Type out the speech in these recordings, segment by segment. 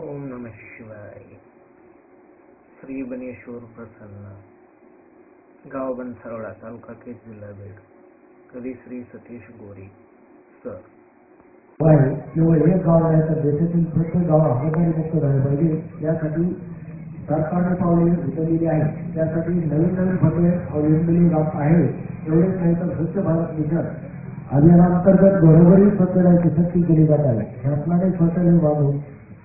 ओम नमः शिवाय। श्री बनेश्वर प्रसन्न। गाव बनसारोडा तालुका केज जिल्हा बीड। कवी श्री सतीश गोरी, सर। केवळ एक गाव आहे तर देशातील प्रत्येक गाव हाताने मुक्त झाले पाहिजे यासाठी सरकारने पावले उचललेली आहे त्यासाठी नवीन नवीन फटे अवलंबलेली जात आहे एवढेच नाही तर स्वच्छ भारत मिशन अभियानांतर्गत घरोघरी स्वच्छतेची सक्ती केली जात आहे. शासनाने शौचालय बांधून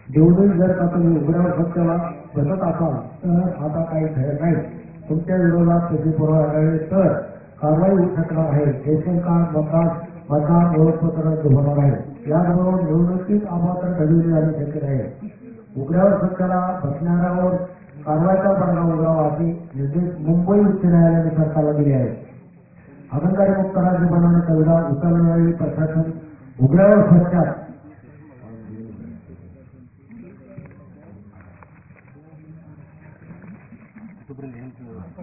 जेवढंही जर का तुम्ही उघड्यावर सत्याला बसत असाल तर आता काही खरं नाही. तुमच्या विरोधात त्याची पुरावा आढळले तर कारवाई होऊ शकणार आहे. रेशन कार्ड मतदान मतदान ओळखपत्र होणार आहे. याबरोबर निवडणुकीत अमात्र घडविली जाणे शक्य आहे. उघड्यावर सत्याला बसणाऱ्यावर कारवाईचा बडगा उघडावा असे निर्देश मुंबई उच्च न्यायालयाने सरकारला दिले आहेत. अहंकारी मुक्त राज्य बनवण्याचा विधान उचलण्यावेळी प्रशासन उघड्यावर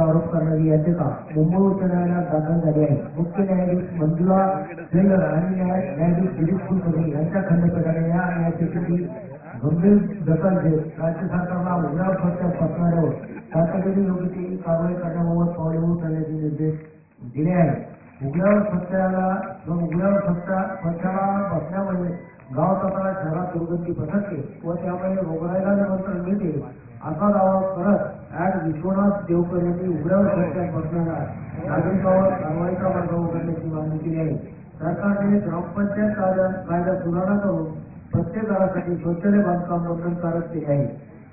आरोप करणारी याचिका मुंबई उच्च न्यायालयात दाखल मुख्य न्यायाधीश मंजुला सेलर आणि न्याय न्यायाधीश गिरीश कुलकर्णी गंभीर दखल घेत राज्य सरकारला उघड्यावर फटक्यात बसणाऱ्यावर तातडीने योग्य ती कारवाई करण्याबाबत पावले उचलण्याचे निर्देश दिले आहेत गाव तथा शहरात दुर्गंधी पसरते व त्यामुळे रोगराईला निमंत्रण मिळते असा दावा करत विश्वनाथ देवकर यांनी उघड्यावर स्वच्छात बसणाऱ्या नागरिकांवर कारवाईचा मार्ग उघडण्याची मागणी केली आहे. सरकारने ग्रामपंचायत कायदा सुधारणा करून प्रत्येक घरासाठी शौचालय बांधकाम बंधनकारक केले आहे.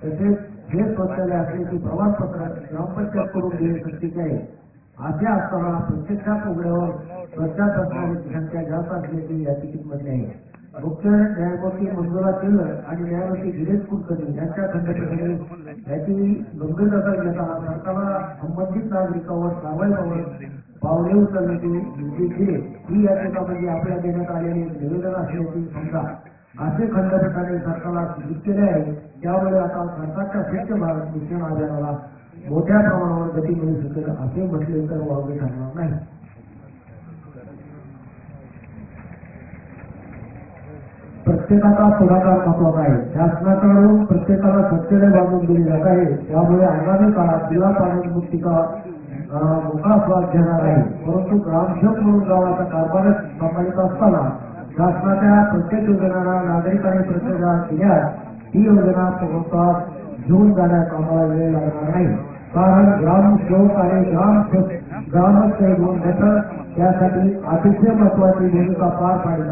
तसेच हे शौचालय असल्याचे प्रमाणपत्र ग्रामपंचायत करून देणे आहे. असे असताना प्रत्यक्षात उघड्यावर स्वच्छता असणाऱ्यांची संख्या जास्त याचिकेत आहे. मुख्य न्यायमूर्ती मंजुळा केलर आणि न्यायमूर्ती दिनेश कुलकर्णी यांच्या खंडपीठाने याची गंभीर दखल घेताना सरकारला संबंधित नागरिकांवर कारवाईबाबत पावले उचलण्याची निर्देश दिले ही याचिका म्हणजे आपल्या देण्यात आलेले निवेदन असल्याचे समजा असे खंडपीठाने सरकारला सूचित केले आहे त्यामुळे आता सरकारच्या स्वच्छ भारत मिशन अभियानाला मोठ्या प्रमाणावर गती मिळू शकेल असे म्हटले तर वावगे ठरणार नाही. प्रत्येकाचा पुढाकार महत्वाचा आहे. शासनाकडून प्रत्येकाला स्वच्छता बांधून दिली जात आहे. आगामी काळात जिल्हा पाणी मुक्तिका मोठा स्वाद घेणार आहे. परंतु ग्रामसेवक म्हणून गावाचा कारभारच सांभाळत असताना प्रत्येक योजनांना नागरिकांनी प्रतिसाद दिल्यास ही योजना पूर्णत्वास घेऊन जाण्यास आम्हाला वेळ लागणार नाही. कारण ग्रामसेवक आणि ग्राम ग्रामसेवक दोन घटक त्यासाठी अतिशय महत्वाची भूमिका पार पाडत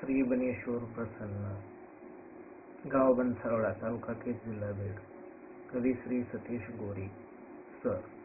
श्री बनेश्वर प्रसन्न गाँव बनसारोडा तालुका के जिला बीड कवि श्री सतीश गोरी सर